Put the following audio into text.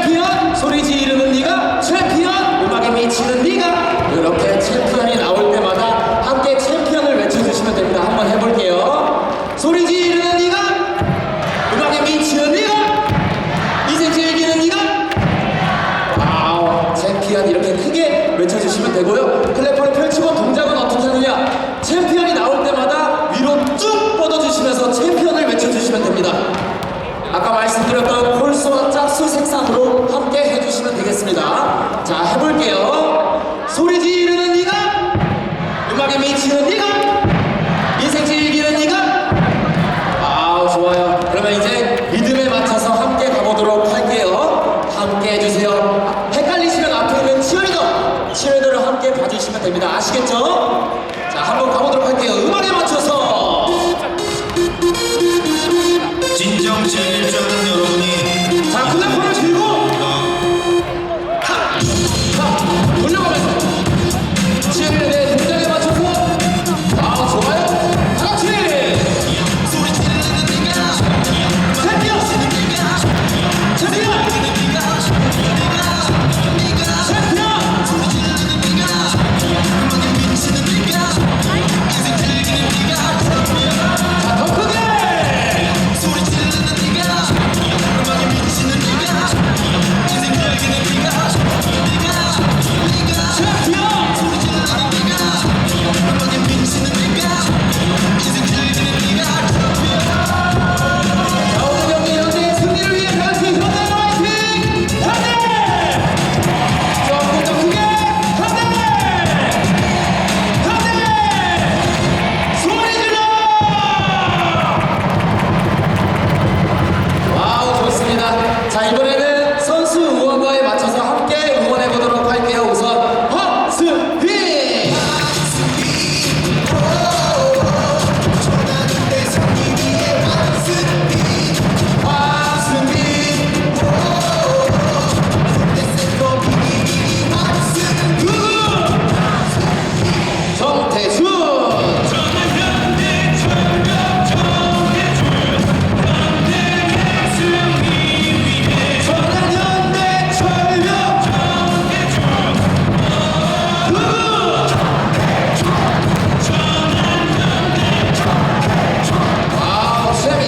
챔피언 소리 지르는 네가 챔피언 음악에 미치는 네가. 이렇게 챔피언이 나올 때마다 함께 챔피언을 외쳐주시면 됩니다. 한번 해볼게요. 소리 지르는 네가 음악에 미치는 네가. 인생 즐기는 네가. 챔피언 이렇게 크게 외쳐주시면 되고요. 클래퍼를 펼치고 동작은 어떻게 하느냐? 챔피언이 나올 때마다 위로 쭉 뻗어주시면서 챔피언을 외쳐주시면 됩니다 아까 말씀드렸던 홀수와 짝수 색상으로 함께 해주시면 되겠습니다 자 해볼게요 소리 지르는 네가 음악에 미치는 네가 인생 즐기는 네가 아우 좋아요. 그러면 이제 리듬에 맞춰서 함께 가보도록 할게요. 함께 해주세요. 헷갈리시면 앞에 있는 치어리더, 치어리더를 함께 봐주시면 됩니다. 아시겠죠?